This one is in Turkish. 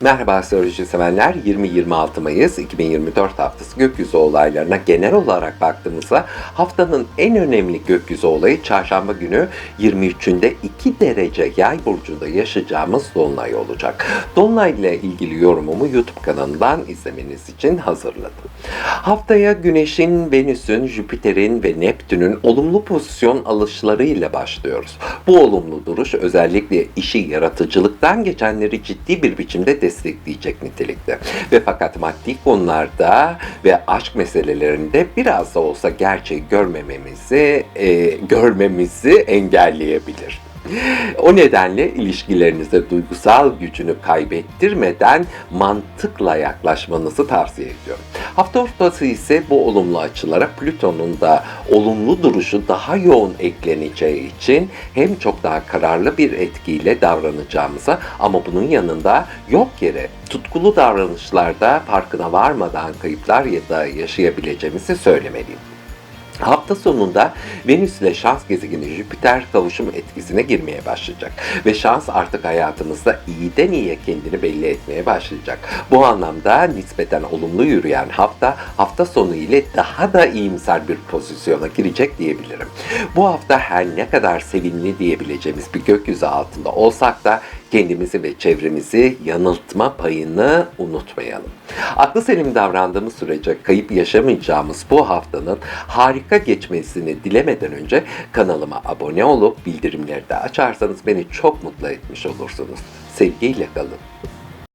Merhaba astroloji sevenler. 20-26 Mayıs 2024 haftası gökyüzü olaylarına genel olarak baktığımızda haftanın en önemli gökyüzü olayı çarşamba günü 23'ünde 2 derece yay burcunda yaşayacağımız Dolunay olacak. Dolunay ile ilgili yorumumu YouTube kanalından izlemeniz için hazırladım. Haftaya Güneş'in, Venüs'ün, Jüpiter'in ve Neptün'ün olumlu pozisyon alışlarıyla başlıyoruz. Bu olumlu duruş özellikle işi yaratıcılıktan geçenleri ciddi bir biçimde destekleyecek nitelikte. Ve fakat maddi konularda ve aşk meselelerinde biraz da olsa gerçeği görmememizi, e, görmemizi engelleyebilir. O nedenle ilişkilerinize duygusal gücünü kaybettirmeden mantıkla yaklaşmanızı tavsiye ediyorum. Hafta ortası ise bu olumlu açılara Plüton'un da olumlu duruşu daha yoğun ekleneceği için hem çok daha kararlı bir etkiyle davranacağımıza ama bunun yanında yok yere tutkulu davranışlarda farkına varmadan kayıplar ya da yaşayabileceğimizi söylemeliyim. Hafta sonunda Venüs ile şans gezegeni Jüpiter kavuşum etkisine girmeye başlayacak. Ve şans artık hayatımızda iyiden iyiye kendini belli etmeye başlayacak. Bu anlamda nispeten olumlu yürüyen hafta, hafta sonu ile daha da iyimser bir pozisyona girecek diyebilirim. Bu hafta her ne kadar sevimli diyebileceğimiz bir gökyüzü altında olsak da kendimizi ve çevremizi yanıltma payını unutmayalım. Aklı selim davrandığımız sürece kayıp yaşamayacağımız bu haftanın harika geçmesini dilemeden önce kanalıma abone olup bildirimleri de açarsanız beni çok mutlu etmiş olursunuz. Sevgiyle kalın.